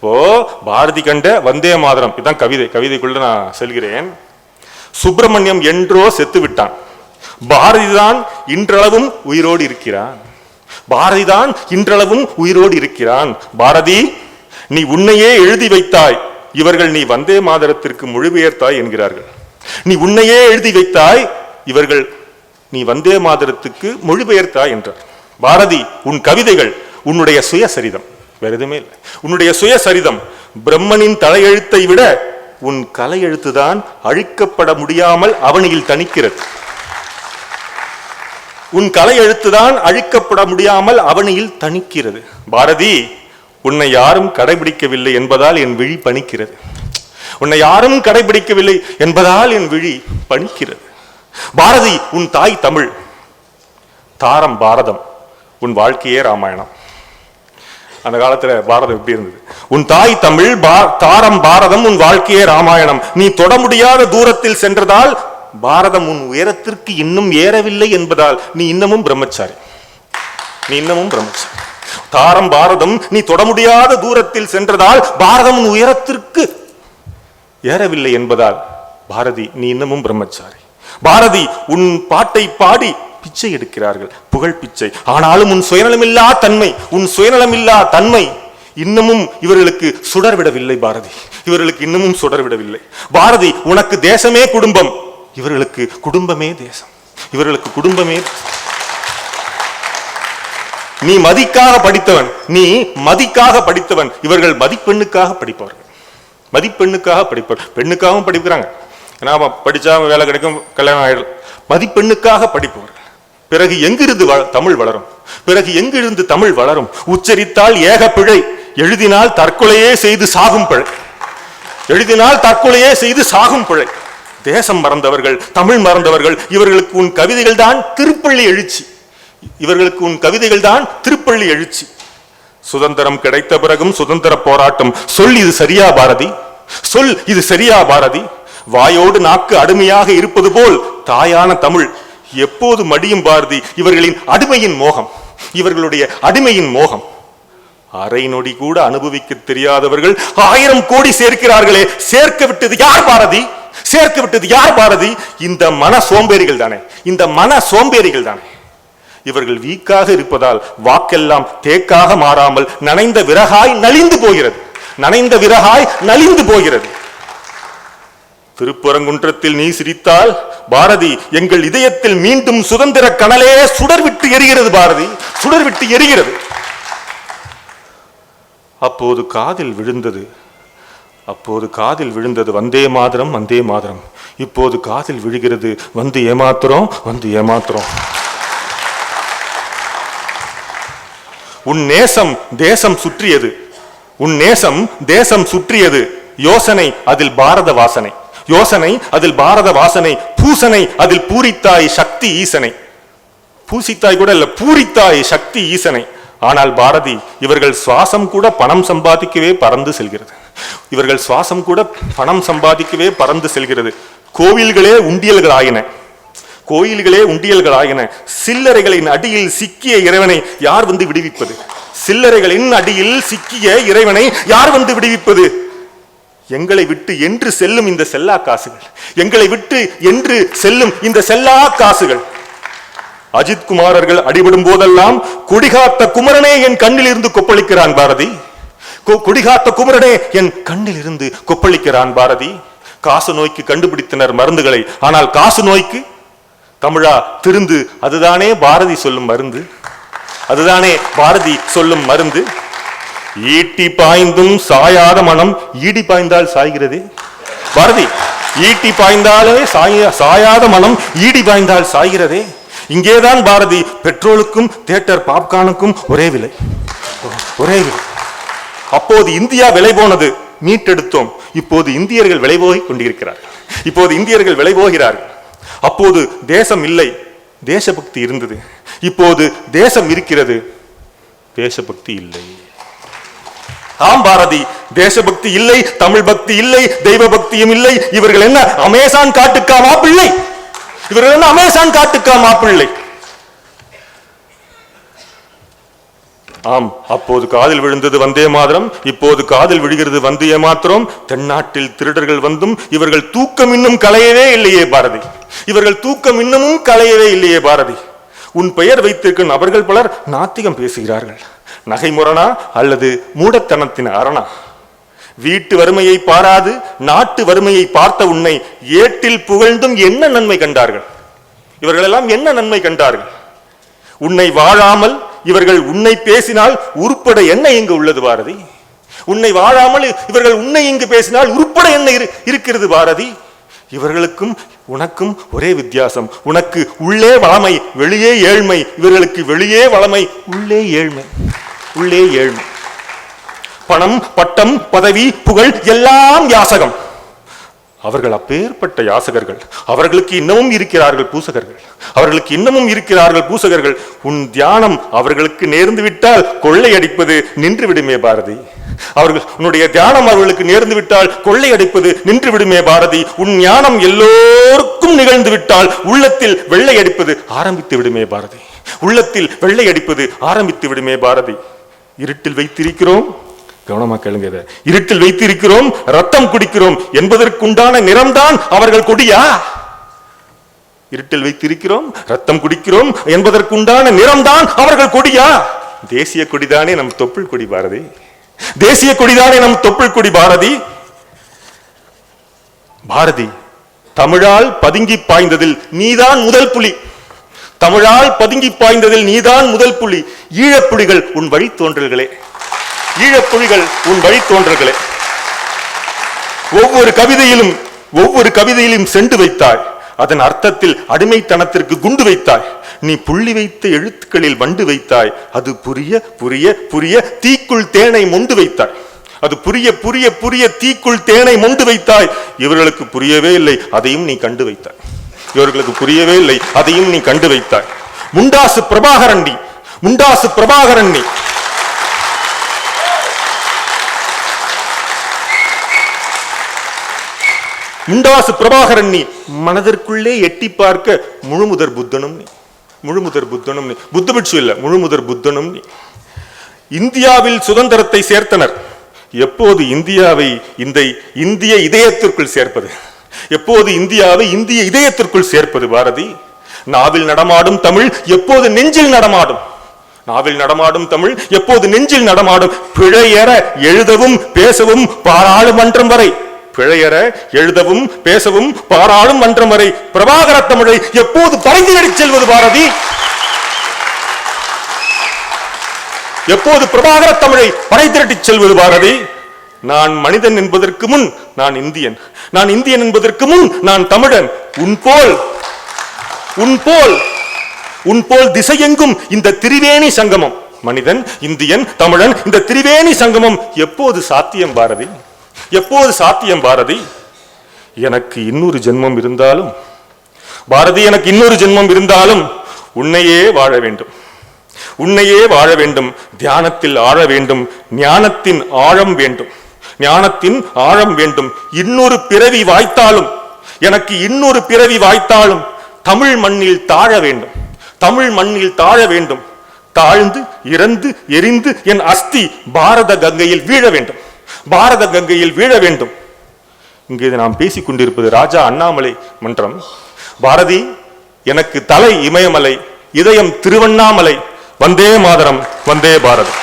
ஓ பாரதி கண்ட வந்தே மாதரம். இதான் கவிதை. கவிதைக்குள்ள நான் செல்கிறேன். சுப்பிரமணியம் என்றோ செத்து விட்டான். பாரதிதான் இன்றளவும் உயிரோடு இருக்கிறான். பாரதிதான் இன்றளவும் உயிரோடு இருக்கிறான். பாரதி நீ உன்னையே எழுதி வைத்தாய். இவர்கள் நீ வந்தே மாதரத்திற்கு மொழிபெயர்த்தாய் என்கிறார்கள். நீ உன்னையே எழுதி வைத்தாய். இவர்கள் நீ வந்தே மாதரத்துக்கு மொழிபெயர்த்தாய் என்றார். பாரதி உன் கவிதைகள் உன்னுடைய சுயசரிதம். வேற எதுவுமே இல்லை. உன்னுடைய சுயசரிதம் பிரம்மனின் தலையெழுத்தை விட உன் கலை எழுத்துதான் அழிக்கப்பட முடியாமல் அவனியில் தணிக்கிறது. உன் கலை எழுத்துதான் அழிக்கப்பட முடியாமல் அவனியில் தணிக்கிறது. பாரதி உன்னை யாரும் கடைபிடிக்கவில்லை என்பதால் என் விழி பணிக்கிறது. உன்னை யாரும் கடைபிடிக்கவில்லை என்பதால் என் விழி பணிக்கிறது. பாரதி உன் தாய் தமிழ். தாரம் பாரதம். உன் வாழ்க்கையே ராமாயணம். அந்த காலத்துல பாரதம் எப்படி இருந்தது. உன் தாய் தமிழ் பா- தாரம் பாரதம் உன் வாழ்க்கையே ராமாயணம். நீ தொட முடியாத தூரத்தில் சென்றதால் பாரதம் உன் உயரத்திற்கு இன்னும் ஏறவில்லை என்பதால் நீ இன்னமும் பிரம்மச்சாரி. நீ இன்னமும் பிரம்மச்சாரி. தாரம் பாரதம் நீ தொட முடியாத தூரத்தில் சென்றதால் பாரதம் உன் உயரத்திற்கு ஏறவில்லை என்பதால் பாரதி நீ இன்னமும் பிரம்மச்சாரி. பாரதி உன் பாட்டை பாடி பிச்சை எடுக்கிறார்கள். புகழ் பிச்சை. ஆனாலும் உன் சுயநலமில்லா தன்மை உன் சுயநலமில்லா தன்மை இன்னமும் இவர்களுக்கு சுடர்விடவில்லை பாரதி. இவர்களுக்கு இன்னமும் சுடர்விடவில்லை. பாரதி உனக்கு தேசமே குடும்பம். இவர்களுக்கு குடும்பமே தேசம். இவர்களுக்கு குடும்பமே நீ மதிக்காக படித்தவன் நீ மதிக்காக படித்தவன். இவர்கள் மதிப்பெண்ணுக்காக படிப்பவர்கள். மதிப்பெண்ணுக்காக படிப்பவர். பெண்ணுக்காகவும் படிக்கிறாங்க. ஏன்னா படித்தா படிச்சா வேலை கிடைக்கும் கல்யாணம் ஆயிடும். மதிப்பெண்ணுக்காக படிப்பவர்கள். பிறகு எங்கிருந்து வ- தமிழ் வளரும்? பிறகு எங்கிருந்து தமிழ் வளரும்? உச்சரித்தால் ஏக பிழை. எழுதினால் தற்கொலையே செய்து சாகும் பிழை. எழுதினால் தற்கொலையே செய்து சாகும் பிழை. தேசம் மறந்தவர்கள் தமிழ் மறந்தவர்கள் இவர்களுக்கு உன் கவிதைகள் தான் திருப்பள்ளி எழுச்சி. இவர்களுக்கு உன் கவிதைகள் தான் திருப்பள்ளி எழுச்சி. சுதந்திரம் கிடைத்த பிறகும் சுதந்திர போராட்டம். சொல் இது சரியா பாரதி? சொல் இது சரியா பாரதி? வாயோடு நாக்கு அடிமையாக இருப்பது போல் தாயான தமிழ். எப்போது மடியும் பாரதி? இவர்களின் அடிமையின் மோகம். இவர்களுடைய அடிமையின் மோகம். அரை நொடி கூட அனுபவிக்க தெரியாதவர்கள் ஆயிரம் கோடி சேர்க்கிறார்களே. சேர்க்க விட்டது யார் பாரதி? சேர்க்க விட்டது யார் பாரதி? இந்த மன சோம்பேறிகள் தானே. இந்த மன சோம்பேறிகள் தானே. இவர்கள் வீக்காக இருப்பதால் வாக்கெல்லாம் தேக்காக மாறாமல் நனைந்த விறகாய் நலிந்து போகிறது. நனைந்த விறகாய் நலிந்து போகிறது. திருப்பரங்குன்றத்தில் நீ சிரித்தால் பாரதி எங்கள் இதயத்தில் மீண்டும் சுதந்திர கனலே சுடர்விட்டு எரிகிறது பாரதி. சுடர்விட்டு எரிகிறது. அப்போது காதில் விழுந்தது. அப்போது காதில் விழுந்தது வந்தே மாதரம் வந்தே மாதரம். இப்போது காதில் விழுகிறது வந்து ஏமாத்துறோம் வந்து ஏமாத்துறோம். உன் நேசம் தேசம் சுற்றியது. உன் நேசம் தேசம் சுற்றியது. யோசனை அதில் பாரத வாசனை. யோசனை அதில் பாரத வாசனை பூசனை அதில் பூரித்தாய் சக்தி ஈசனை. பூசித்தாய் கூட இல்ல பூரித்தாய் சக்தி ஈசனை. ஆனால் பாரதி இவர்கள் சுவாசம் கூட பணம் சம்பாதிக்கவே பறந்து செல்கிறது. இவர்கள் சுவாசம் கூட பணம் சம்பாதிக்கவே பறந்து செல்கிறது. கோவில்களே உண்டியல்களாயின கோயில்களே உண்டியல்களாயின சில்லறைகளின் அடியில் சிக்கிய இறைவனை யார் வந்து விடுவிப்பது? சில்லறைகளின் அடியில் சிக்கிய இறைவனை யார் வந்து விடுவிப்பது? எங்களை விட்டு என்று செல்லும் இந்த செல்லா காசுகள். எங்களை விட்டு என்று செல்லும் இந்த செல்லா காசுகள். அஜித் குமாரர்கள் அடிபடும் போதெல்லாம் குடிகாத்த குமரனே என் கண்ணில் இருந்து கொப்பளிக்கிறான் பாரதி. குடிகாத்த குமரனே என் கண்ணில் இருந்து கொப்பளிக்கிறான் பாரதி. காசு நோய்க்கு கண்டுபிடித்தனர் மருந்துகளை. ஆனால் காசு நோய்க்கு? தமிழா திருந்து அதுதானே பாரதி சொல்லும் மருந்து. அதுதானே பாரதி சொல்லும் மருந்து. ஈட்டி பாய்ந்தும் சாயாத மனம் ஈடி பாய்ந்தால் சாய்கிறது? பாரதி ஈட்டி பாய்ந்தாலே சாய சாயாத மனம் ஈடி பாய்ந்தால் சாய்கிறதே? இங்கேதான் பாரதி பெட்ரோலுக்கும் தியேட்டர் பாப்கார்னுக்கும் ஒரே விலை. ஒரே விலை. அப்போது இந்தியா விலை போனது மீட்டெடுத்தோம். இப்போது இந்தியர்கள் விலை போகி கொண்டிருக்கிறார்கள். இப்போது இந்தியர்கள் விலை போகிறார்கள். அப்போது தேசம் இல்லை. தேசபக்தி இருந்தது. இப்போது தேசம் இருக்கிறது. தேசபக்தி இல்லை. ஆம் பாரதி தேசபக்தி இல்லை தமிழ் பக்தி இல்லை தெய்வ பக்தியும் இல்லை. இவர்கள் என்ன? அமேசான் காட்டுக்கா மாப்பிள்ளை? இவர்கள் என்ன? அமேசான் காட்டுக்கா மாப்பிள்ளை? ஆம் அப்போது காதில் விழுந்தது வந்தே மாதரம் இப்போது காதில் விழுகிறது வந்து ஏமாத்திரம். தென்னாட்டில் திருடர்கள் வந்தும் இவர்கள் தூக்கம் இன்னும் களையவே இல்லையே பாரதி. இவர்கள் தூக்கம் இன்னமும் களையவே இல்லையே பாரதி. உன் பெயர் வைத்திருக்கும் நபர்கள் பலர் நாத்திகம் பேசுகிறார்கள். நகைமுரணா அல்லது மூடத்தனத்தின் அரணா? வீட்டு வறுமையை பாராது நாட்டு வறுமையை பார்த்த உன்னை ஏட்டில் புகழ்ந்தும் என்ன நன்மை கண்டார்கள்? இவர்களெல்லாம் என்ன நன்மை கண்டார்கள்? உன்னை வாழாமல் இவர்கள் உன்னை பேசினால் உருப்பட என்ன இங்கு உள்ளது பாரதி? உன்னை வாழாமல் இவர்கள் உன்னை இங்கு பேசினால் உருப்பட என்ன இரு- இருக்கிறது பாரதி? இவர்களுக்கும் உனக்கும் ஒரே வித்தியாசம். உனக்கு உள்ளே வளமை வெளியே ஏழ்மை. இவர்களுக்கு வெளியே வளமை உள்ளே ஏழ்மை. உள்ளே ஏழ்மை பணம் பட்டம் பதவி புகழ் எல்லாம் யாசகம். அவர்கள் அப்பேற்பட்ட யாசகர்கள். அவர்களுக்கு இன்னமும் இருக்கிறார்கள் பூசகர்கள். அவர்களுக்கு இன்னமும் இருக்கிறார்கள் பூசகர்கள். உன் தியானம் அவர்களுக்கு நேர்ந்து விட்டால் கொள்ளையடிப்பது நின்று விடுமே பாரதி. அவர்கள் உன்னுடைய தியானம் அவர்களுக்கு நேர்ந்து விட்டால் கொள்ளையடிப்பது நின்று விடுமே பாரதி. உன் ஞானம் எல்லோருக்கும் நிகழ்ந்து விட்டால் உள்ளத்தில் வெள்ளையடிப்பது ஆரம்பித்து விடுமே பாரதி. உள்ளத்தில் வெள்ளையடிப்பது ஆரம்பித்து விடுமே பாரதி. இருட்டில் வைத்திருக்கிறோம். கவனமா கேளுங்க இதை. இருட்டில் வைத்திருக்கிறோம் ரத்தம் குடிக்கிறோம் என்பதற்குண்டான நிறம்தான் அவர்கள் கொடியா. இருட்டில் வைத்திருக்கிறோம் ரத்தம் குடிக்கிறோம் என்பதற்குண்டான நிறம்தான் அவர்கள் கொடியா. தேசிய கொடிதானே நம் தொப்புள் கொடி பாரதி. தேசிய கொடிதானே நம் தொப்புள் கொடி பாரதி. பாரதி தமிழால் பதுங்கி பாய்ந்ததில் நீதான் முதல் புலி. தமிழால் பதுங்கி பாய்ந்ததில் நீதான் முதல் புலி. ஈழப்புலிகள் உன் வழித்தோன்றல்களே. ஈழப்புலிகள் உன் வழித்தோன்றல்களே. ஒவ்வொரு கவிதையிலும் ஒவ்வொரு கவிதையிலும் செண்டு வைத்தாய். அதன் அர்த்தத்தில் அடிமைத்தனத்திற்கு குண்டு வைத்தாய். நீ புள்ளி வைத்த எழுத்துக்களில் வண்டு வைத்தாய். அது புரிய புரிய புரிய தீக்குள் தேனை மொண்டு வைத்தாய். அது புரிய புரிய புரிய தீக்குள் தேனை மொண்டு வைத்தாய். இவர்களுக்கு புரியவே இல்லை. அதையும் நீ கண்டு வைத்தாய். இவர்களுக்கு புரியவே இல்லை. அதையும் நீ கண்டு வைத்தாய். முண்டாசு பிரபாகரன் நீ. முண்டாசு பிரபாகரன் நீ. முண்டாசு பிரபாகரன் நீ. மனதிற்குள்ளே எட்டி பார்க்க முழுமுதற் புத்தனும் நீ. முழுமுதற் புத்தனும் நீ. புத்த பிட்சு இல்ல முழுமுதற் புத்தனும் நீ. இந்தியாவில் சுதந்திரத்தை சேர்த்தனர். எப்போது இந்தியாவை இந்த இந்திய இதயத்திற்குள் சேர்ப்பது? எப்போது இந்தியாவை இந்திய இதயத்திற்குள் சேர்ப்பது பாரதி? நாவில் நடமாடும் தமிழ் எப்போது நெஞ்சில் நடமாடும்? நாவில் நடமாடும் தமிழ் எப்போது நெஞ்சில் நடமாடும்? பிழையற எழுதவும் பேசவும் பாராளுமன்றம் வரை. பிழையற எழுதவும் பேசவும் பாராளும் மன்றம் வரை. பிரபாகர தமிழை எப்போது பறந்து செல்வது பாரதி? எப்போது பிரபாகர தமிழை பறை திரட்டிச் செல்வது பாரதி? நான் மனிதன் என்பதற்கு முன் நான் இந்தியன். நான் இந்தியன் என்பதற்கு முன் நான் தமிழன். உன் போல். உன் போல். உன் போல் திசையெங்கும் இந்த திரிவேணி சங்கமம். மனிதன் இந்தியன் தமிழன் இந்த திரிவேணி சங்கமம் எப்போது சாத்தியம் பாரதி எப்போது சாத்தியம் பாரதி எனக்கு இன்னொரு ஜென்மம் இருந்தாலும் பாரதி எனக்கு இன்னொரு ஜென்மம் இருந்தாலும் உன்னையே வாழ வேண்டும். உன்னையே வாழ வேண்டும். தியானத்தில் ஆழ வேண்டும். ஞானத்தின் ஆழம் வேண்டும். ஞானத்தின் ஆழம் வேண்டும். இன்னொரு பிறவி வாய்த்தாலும் எனக்கு இன்னொரு பிறவி வாய்த்தாலும் தமிழ் மண்ணில் தாழ வேண்டும். தமிழ் மண்ணில் தாழ வேண்டும். தாழ்ந்து இறந்து எரிந்து என் அஸ்தி பாரத கங்கையில் வீழ வேண்டும். பாரத கங்கையில் வீழ வேண்டும். இங்கே நாம் பேசிக் கொண்டிருப்பது ராஜா அண்ணாமலை மன்றம். பாரதி எனக்கு தலை இமயமலை இதயம் திருவண்ணாமலை. வந்தே மாதரம் வந்தே பாரதம்.